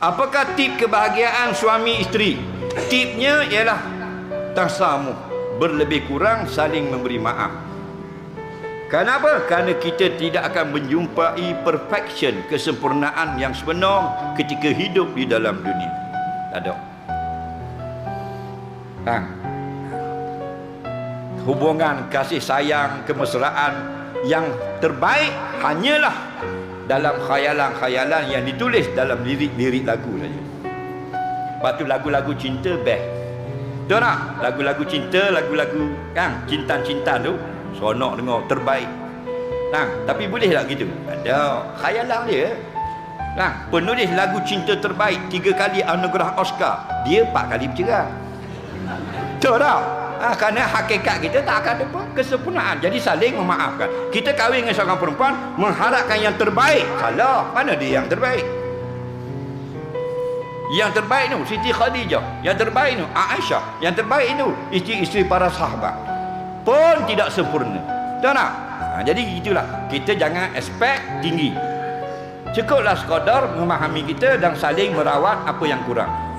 Apakah tip kebahagiaan suami isteri? Tipnya ialah tasamuh, berlebih kurang saling memberi maaf. Kenapa? Kerana kita tidak akan menjumpai perfection, kesempurnaan yang sebenar ketika hidup di dalam dunia. Tak ada. Ha. Hubungan kasih sayang, kemesraan yang terbaik hanyalah dalam khayalan-khayalan yang ditulis dalam lirik-lirik lagu saja. Lepas tu lagu-lagu cinta best. Betul tak? Lagu-lagu cinta, lagu-lagu kan cinta-cinta tu seronok dengar terbaik. Nah, tapi boleh tak gitu? Ada khayalan dia. Nah, penulis lagu cinta terbaik tiga kali anugerah Oscar, dia empat kali bercerai. Betul tak? Ha, kerana hakikat kita tak akan ada kesempurnaan. Jadi saling memaafkan. Kita kahwin dengan seorang perempuan mengharapkan yang terbaik. Salah. Mana dia yang terbaik? Yang terbaik tu Siti Khadijah. Yang terbaik tu Aisyah. Yang terbaik tu isteri-isteri para sahabat. Pun tidak sempurna. Tahu tak? Ha, jadi gitulah. Kita jangan expect tinggi. Cukuplah sekadar memahami kita dan saling merawat apa yang kurang.